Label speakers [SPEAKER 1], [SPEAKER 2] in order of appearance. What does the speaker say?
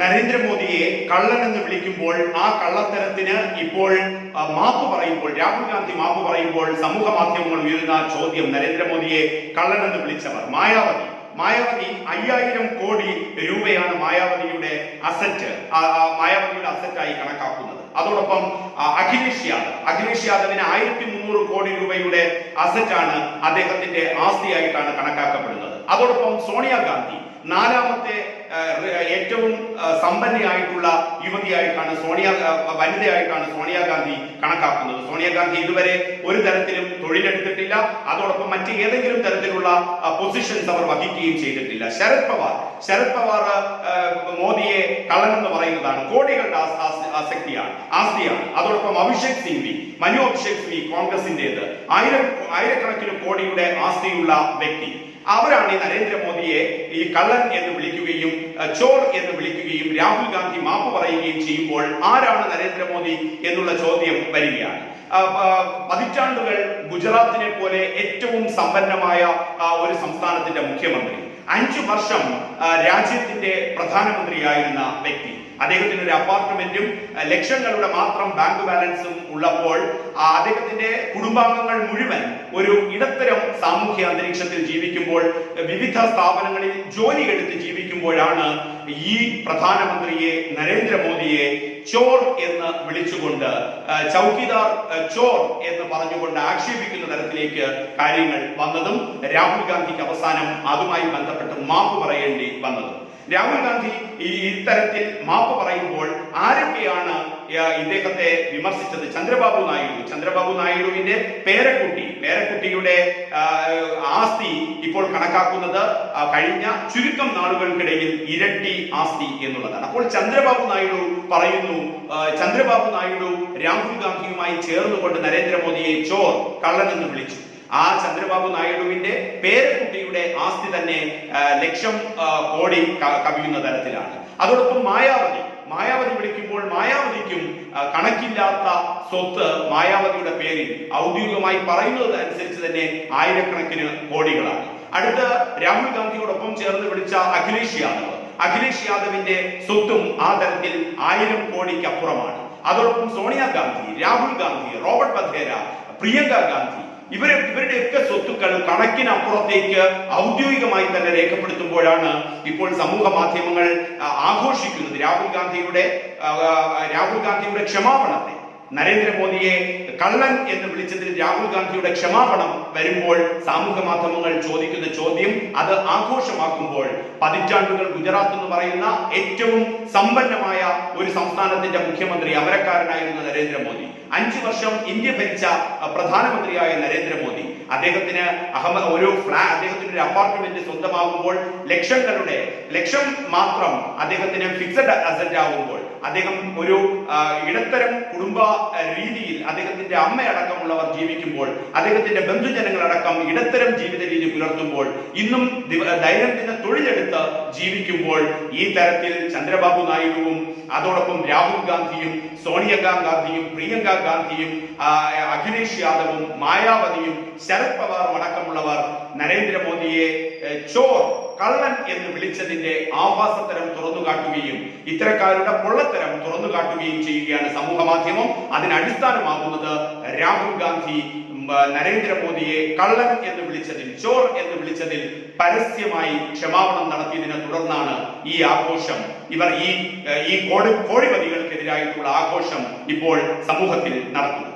[SPEAKER 1] നരേന്ദ്രമോദിയെ കള്ളൻ എന്ന് വിളിക്കുമ്പോൾ ആ കള്ളത്തരത്തിന് ഇപ്പോൾ മാപ്പ് പറയുമ്പോൾ രാഹുൽ ഗാന്ധി മാപ്പ് പറയുമ്പോൾ സമൂഹ മാധ്യമങ്ങൾ ഉയരുന്ന ചോദ്യം നരേന്ദ്രമോദിയെ കള്ളൻ എന്ന് വിളിച്ചവർ. മായാവതി. മായാവതി അയ്യായിരം കോടി രൂപയാണ് മായാവതിയുടെ അസറ്റ് മായാവതിയുടെ അസറ്റായി കണക്കാക്കുന്നത്. അതോടൊപ്പം അഖിലേഷ് യാദവ്. അഖിലേഷ് യാദവിന് ആയിരത്തി മുന്നൂറ് കോടി രൂപയുടെ അസറ്റാണ് അദ്ദേഹത്തിന്റെ ആസ്തിയായിട്ടാണ് കണക്കാക്കപ്പെടുന്നത്. അതോടൊപ്പം സോണിയാഗാന്ധി. നാലാമത്തെ ഏറ്റവും സമ്പന്നയായിട്ടുള്ള യുവതിയായിട്ടാണ് സോണിയ വനിതയായിട്ടാണ് സോണിയാഗാന്ധി കണക്കാക്കുന്നത്. സോണിയാഗാന്ധി ഇതുവരെ ഒരു തരത്തിലും തൊഴിലെടുത്തിട്ടില്ല. അതോടൊപ്പം മറ്റ് ഏതെങ്കിലും തരത്തിലുള്ള പൊസിഷൻസ് അവർ വഹിക്കുകയും ചെയ്തിട്ടില്ല. ശരത് പവാർ ശരത് പവാർ മോദിയെ കള്ളനെന്ന് പറയുന്നതാണ്. കോടികളുടെ ആസ്- ആസ്- ആസക്തിയാണ് ആസ്തിയാണ്. അതോടൊപ്പം അഭിഷേക് സിംഗ്വി മനു അഭിഷേക് സിംഗ്വി കോൺഗ്രസിന്റേത്. ആയിരം ആയിരക്കണക്കിന് കോടിയുടെ ആസ്തിയുള്ള വ്യക്തി. അവരാണ് ഈ നരേന്ദ്രമോദിയെ ഈ കള്ളൻ എന്ന് വിളിക്കുകയും ചോർ എന്ന് വിളിക്കുകയും രാഹുൽ ഗാന്ധി മാപ്പ് പറയുകയും ചെയ്യുമ്പോൾ ആരാണ് നരേന്ദ്രമോദി എന്നുള്ള ചോദ്യം വരികയാണ്. പതിറ്റാണ്ടുകൾ ഗുജറാത്തിനെ പോലെ ഏറ്റവും സമ്പന്നമായ ഒരു സംസ്ഥാനത്തിന്റെ മുഖ്യമന്ത്രി. അഞ്ചു വർഷം രാജ്യത്തിന്റെ പ്രധാനമന്ത്രിയായിരുന്ന വ്യക്തി. അദ്ദേഹത്തിന് ഒരു അപ്പാർട്ട്മെന്റും ലക്ഷങ്ങളുടെ മാത്രം ബാങ്ക് ബാലൻസും ഉള്ളപ്പോൾ അദ്ദേഹത്തിന്റെ കുടുംബാംഗങ്ങൾ മുഴുവൻ ഒരു ഇടത്തരം സാമൂഹ്യ അന്തരീക്ഷത്തിൽ ജീവിക്കുമ്പോൾ വിവിധ സ്ഥാപനങ്ങളിൽ ജോലി എടുത്ത് ജീവിക്കുമ്പോഴാണ് ഈ പ്രധാനമന്ത്രിയെ നരേന്ദ്രമോദിയെ ചോർ എന്ന് വിളിച്ചുകൊണ്ട് ചൗക്കിദാർ ചോർ എന്ന് പറഞ്ഞുകൊണ്ട് ആക്ഷേപിക്കുന്ന തരത്തിലേക്ക് കാര്യങ്ങൾ വന്നതും രാഹുൽ ഗാന്ധിക്ക് അവസാനം അതുമായി ബന്ധപ്പെട്ട് മാപ്പ് പറയേണ്ടി വന്നതും. രാഹുൽ ഗാന്ധി ഈ ഇത്തരത്തിൽ മാപ്പ് പറയുമ്പോൾ ആരൊക്കെയാണ് ഇദ്ദേഹത്തെ വിമർശിച്ചത്? ചന്ദ്രബാബു നായിഡു. ചന്ദ്രബാബു നായിഡുവിന്റെ പേരക്കുട്ടി. പേരക്കുട്ടിയുടെ ആസ്തി ഇപ്പോൾ കണക്കാക്കുന്നത് കഴിഞ്ഞ ചുരുക്കം നാളുകൾക്കിടയിൽ ഇരട്ടി ആസ്തി എന്നുള്ളതാണ്. അപ്പോൾ ചന്ദ്രബാബു നായിഡു പറയുന്നു ചന്ദ്രബാബു നായിഡു രാഹുൽ ഗാന്ധിയുമായി ചേർന്നുകൊണ്ട് നരേന്ദ്രമോദിയെ ചോർ കള്ളനെന്ന് വിളിച്ചു. ആ ചന്ദ്രബാബു നായിഡുവിന്റെ പേരക്കുട്ടിയുടെ ആസ്തി തന്നെ ലക്ഷം കോടി കവിയുന്ന തരത്തിലാണ്. അതോടൊപ്പം മായാവതി മായാവതി വിളിക്കുമ്പോൾ മായാവതിക്കും കണക്കില്ലാത്ത സ്വത്ത് മായാവതിയുടെ പേരിൽ ഔദ്യോഗികമായി പറയുന്നത് അനുസരിച്ച് തന്നെ ആയിരക്കണക്കിന് കോടികളാണ്. അടുത്ത രാഹുൽ ഗാന്ധിയോടൊപ്പം ചേർന്ന് വിളിച്ച അഖിലേഷ് യാദവ്. അഖിലേഷ് യാദവിന്റെ സ്വത്തും ആ തരത്തിൽ ആയിരം കോടിക്ക് അതോടൊപ്പം അതോടൊപ്പം സോണിയാഗാന്ധി രാഹുൽ ഗാന്ധി റോബർട്ട് വധേര പ്രിയങ്ക ഗാന്ധി ഇവരെ ഇവരുടെയൊക്കെ സ്വത്തുക്കൾ കണക്കിനപ്പുറത്തേക്ക് ഔദ്യോഗികമായി തന്നെ രേഖപ്പെടുത്തുമ്പോഴാണ് ഇപ്പോൾ സമൂഹ മാധ്യമങ്ങൾ ആഘോഷിക്കുന്നത്. രാഹുൽ ഗാന്ധിയുടെ രാഹുൽ ഗാന്ധിയുടെ ക്ഷമാപണത്തെ. നരേന്ദ്രമോദിയെ കള്ളൻ എന്ന് വിളിച്ചതിൽ രാഹുൽ ഗാന്ധിയുടെ ക്ഷമാപണം വരുമ്പോൾ സാമൂഹ്യ മാധ്യമങ്ങൾ ചോദിക്കുന്ന ചോദ്യം അത് ആഘോഷമാക്കുമ്പോൾ പതിറ്റാണ്ടുകൾ ഗുജറാത്ത് എന്ന് പറയുന്ന ഏറ്റവും സമ്പന്നമായ ഒരു സംസ്ഥാനത്തിന്റെ മുഖ്യമന്ത്രി അമരക്കാരനായിരുന്ന നരേന്ദ്രമോദി. അഞ്ചു വർഷം ഇന്ത്യ ഭരിച്ച പ്രധാനമന്ത്രിയായ നരേന്ദ്രമോദി. അദ്ദേഹത്തിന് അഹമ്മദ് ഒരു ഫ്ലാ അദ്ദേഹത്തിന്റെ ഒരു അപ്പാർട്ട്മെന്റ് സ്വന്തമാകുമ്പോൾ ലക്ഷങ്ങളുടെ ലക്ഷം മാത്രം അദ്ദേഹത്തിന് ഫിക്സഡ് അസറ്റ് ആകുമ്പോൾ അദ്ദേഹം ഒരു ഇടത്തരം കുടുംബ രീതിയിൽ അദ്ദേഹത്തിന്റെ അമ്മയടക്കമുള്ളവർ ജീവിക്കുമ്പോൾ അദ്ദേഹത്തിന്റെ ബന്ധുജനങ്ങളടക്കം ഇടത്തരം ജീവിത രീതി പുലർത്തുമ്പോൾ ഇന്നും ദൈനംദിന തൊഴിലെടുത്ത് ജീവിക്കുമ്പോൾ ഈ തരത്തിൽ ചന്ദ്രബാബു നായിഡുവും അതോടൊപ്പം രാഹുൽ ഗാന്ധിയും സോണിയഗാ ഗാന്ധിയും പ്രിയങ്ക ഗാന്ധിയും അഖിലേഷ് യാദവും മായാവതിയും ശരത് പവാറും അടക്കമുള്ളവർ നരേന്ദ്രമോദിയെ ചോർ കള്ളൻ എന്ന് വിളിച്ചതിന്റെ ആഭാസത്തരം തുറന്നു കാട്ടുകയും ഇത്തരക്കാരുടെ പൊള്ളത്തരം തുറന്നു കാട്ടുകയും ചെയ്യുകയാണ് സമൂഹ മാധ്യമം. അതിനടിസ്ഥാനമാകുന്നത് രാഹുൽ ഗാന്ധി നരേന്ദ്രമോദിയെ കള്ളൻ എന്ന് വിളിച്ചതിൽ ചോർ എന്ന് വിളിച്ചതിൽ പരസ്യമായി ക്ഷമാപണം നടത്തിയതിനെ തുടർന്നാണ് ഈ ആഘോഷം. ഇവർ ഈ ഈ കോടി കോടിപതികൾക്കെതിരായിട്ടുള്ള ആഘോഷം ഇപ്പോൾ സമൂഹത്തിൽ നടത്തുന്നത്.